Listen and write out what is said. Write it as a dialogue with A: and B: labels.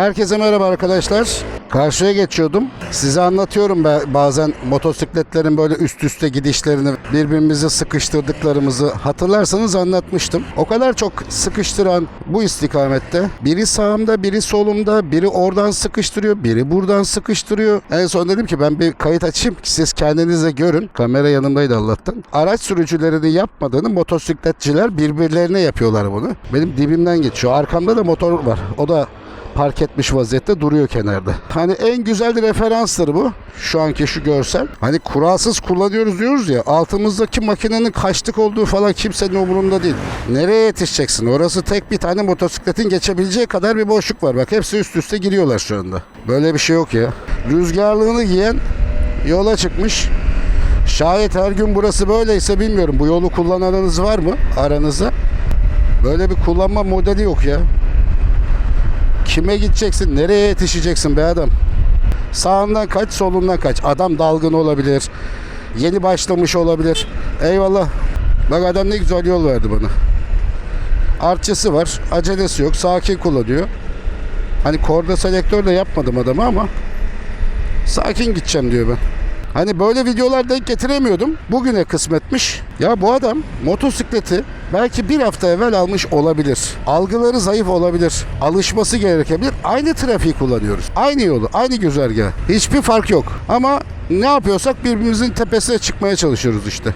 A: Herkese merhaba arkadaşlar. Karşıya geçiyordum. Size anlatıyorum ben bazen motosikletlerin böyle üst üste gidişlerini, birbirimizi sıkıştırdıklarımızı hatırlarsanız anlatmıştım. O kadar çok sıkıştıran bu istikamette biri sağımda, biri solumda, biri oradan sıkıştırıyor, biri buradan sıkıştırıyor. En son dedim ki ben bir kayıt açayım ki siz kendiniz de görün. Kamera yanımdaydı Allah'tan. Araç sürücülerinin yapmadığını motosikletçiler birbirlerine yapıyorlar bunu. Benim dibimden geçiyor. Arkamda da motor var. O da park etmiş vaziyette duruyor kenarda. Hani en güzel referanstır bu. Şu anki şu görsel. Hani kuralsız kullanıyoruz diyoruz ya. Altımızdaki makinenin kaçlık olduğu falan kimsenin umurunda değil. Nereye yetişeceksin? Orası tek bir tane motosikletin geçebileceği kadar bir boşluk var. Bak hepsi üst üste giriyorlar şu anda. Böyle bir şey yok ya. Rüzgarlığını giyen yola çıkmış. Şayet her gün burası böyleyse bilmiyorum. Bu yolu kullananınız var mı aranızda? Böyle bir kullanma modeli yok ya. Kime gideceksin? Nereye yetişeceksin be adam? Sağından kaç, solundan kaç. Adam dalgın olabilir. Yeni başlamış olabilir. Eyvallah. Bak adam ne güzel yol verdi bana. Artçısı var. Acelesi yok. Sakin kullanıyor. Hani korna selektör de yapmadım adamı ama sakin gideceğim diyor ben. Hani böyle videolar denk getiremiyordum. Bugüne kısmetmiş. Ya bu adam motosikleti belki bir hafta evvel almış olabilir. Algıları zayıf olabilir. Alışması gerekebilir. Aynı trafiği kullanıyoruz. Aynı yolu, aynı güzergah. Hiçbir fark yok. Ama ne yapıyorsak birbirimizin tepesine çıkmaya çalışıyoruz işte.